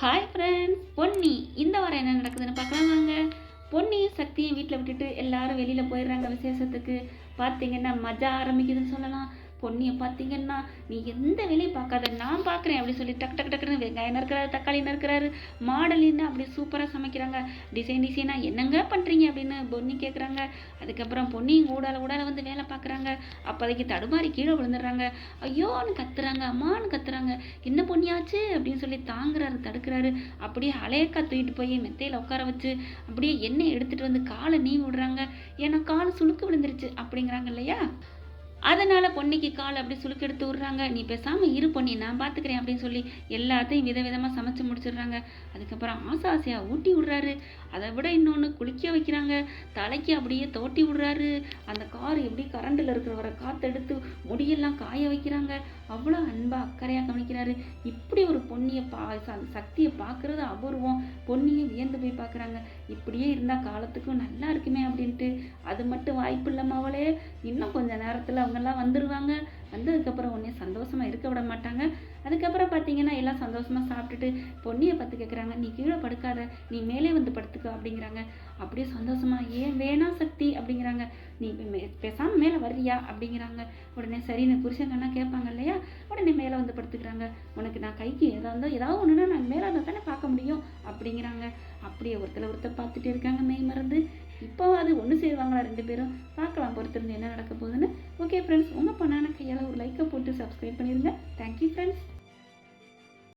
Hi friends Ponni. இந்த வாரம் என்ன நடக்குதுன்னு பார்க்கலாம் வாங்க. பொன்னியும் சக்தியும் வீட்டில் விட்டுட்டு எல்லாரும் வெளியில் போயிடுறாங்க விசேஷத்துக்கு. பார்த்தீங்கன்னா மஜா ஆரம்பிக்குதுன்னு சொல்லலாம். பொன்னியை பார்த்தீங்கன்னா நீ எந்த வேலையும் பார்க்காத நான் பார்க்குறேன் அப்படி சொல்லி டக்கு டக்கு டக்குன்னு வெங்காயம் நறுக்கிறாரு தக்காளி நறுக்கிறாரு மாடலின்னு அப்படி சூப்பராக சமைக்கிறாங்க. டிசைன் டிசைனாக என்னங்க பண்ணுறீங்க அப்படின்னு பொன்னி கேட்குறாங்க அதுக்கப்புறம் பொன்னியும் ஊடால ஊடால வந்து வேலை பார்க்குறாங்க அப்போதைக்கு தடுமாறி கீழே விழுந்துடுறாங்க. ஐயோன்னு கத்துறாங்க அம்மான்னு கத்துறாங்க. என்ன பொண்ணியாச்சு? அப்படின்னு சொல்லி தாங்குறாரு தடுக்கிறாரு. அப்படியே அலையக்கா தூக்கிட்டு போய் மெத்தையில் உட்கார வச்சு அப்படியே எண்ணெய் எடுத்துகிட்டு வந்து காலை நீ விடுறாங்க. ஏன்னா கால் சுழுக்கு விழுந்துருச்சு அப்படிங்கிறாங்க இல்லையா? அதனால் பொண்ணுக்கு கால் அப்படி சுளுக்கெடுத்து விட்றாங்க. நீ பேசாமல் இரு பொண்ணி நான் பார்த்துக்கிறேன் அப்படின்னு சொல்லி எல்லாத்தையும் விதவிதமாக சமைச்சு முடிச்சிடுறாங்க. அதுக்கப்புறம் ஆசை ஆசையாக ஊட்டி விடுறாரு. அதை விட இன்னொன்று குளிக்க வைக்கிறாங்க. தலைக்கு அப்படியே தோட்டி விடுறாரு. அந்த கார் எப்படி கரண்டில் இருக்கிற வர காற்றெடுத்து முடியெல்லாம் காய வைக்கிறாங்க. அவ்வளோ அன்பாக அக்கறையாக கவனிக்கிறாரு. இப்படி ஒரு பொன்னியை பா சக்தியை பார்க்குறது அபூர்வம். பொன்னியை வியந்து போய் பார்க்குறாங்க. இப்படியே இருந்தால் காலத்துக்கும் நல்லா இருக்குமே அப்படின்ட்டு. அது மட்டும் வாய்ப்பு இல்லாமல் அவளே இன்னும் கொஞ்ச நேரத்தில் அவங்கெல்லாம் வந்துடுவாங்க வந்ததுக்கப்புறம் உடனே சந்தோஷமாக இருக்க விட மாட்டாங்க. அதுக்கப்புறம் பார்த்தீங்கன்னா எல்லாம் சந்தோஷமாக சாப்பிட்டுட்டு பொன்னியை பார்த்து கேட்குறாங்க நீ கீழே படுக்காத. நீ மேலே வந்து படுத்துக்கோ அப்படிங்கிறாங்க. அப்படியே சந்தோஷமாக ஏன் வேணாம் சக்தி அப்படிங்கிறாங்க. நீ மே- மேலே வர்றியா? அப்படிங்கிறாங்க. உடனே சரின்னு புருஷங்கன்னா கேட்பாங்க இல்லையா? உடனே மேலே வந்து படுத்துக்கிறாங்க. உனக்கு நான் கைக்கு ஏதா இருந்தால் ஏதாவது ஒன்றுனா நான் மேலே இருந்தால் தானே பார்க்க முடியும்? அப்படிங்கிறாங்க. அப்படியே ஒருத்தர் ஒருத்தர் பார்த்துட்டே இருக்காங்க மெய் மறந்து. இப்போ அது ஒன்று சேருவாங்களா ரெண்டு பேரும்? பார்க்கலாம். பொறுத்திருந்து என்ன நடக்க போகுதுன்னு. ஓகே ஃப்ரெண்ட்ஸ் உங்கள் பண்ணான கையால் ஒரு லைக்கை போட்டு சப்ஸ்கிரைப்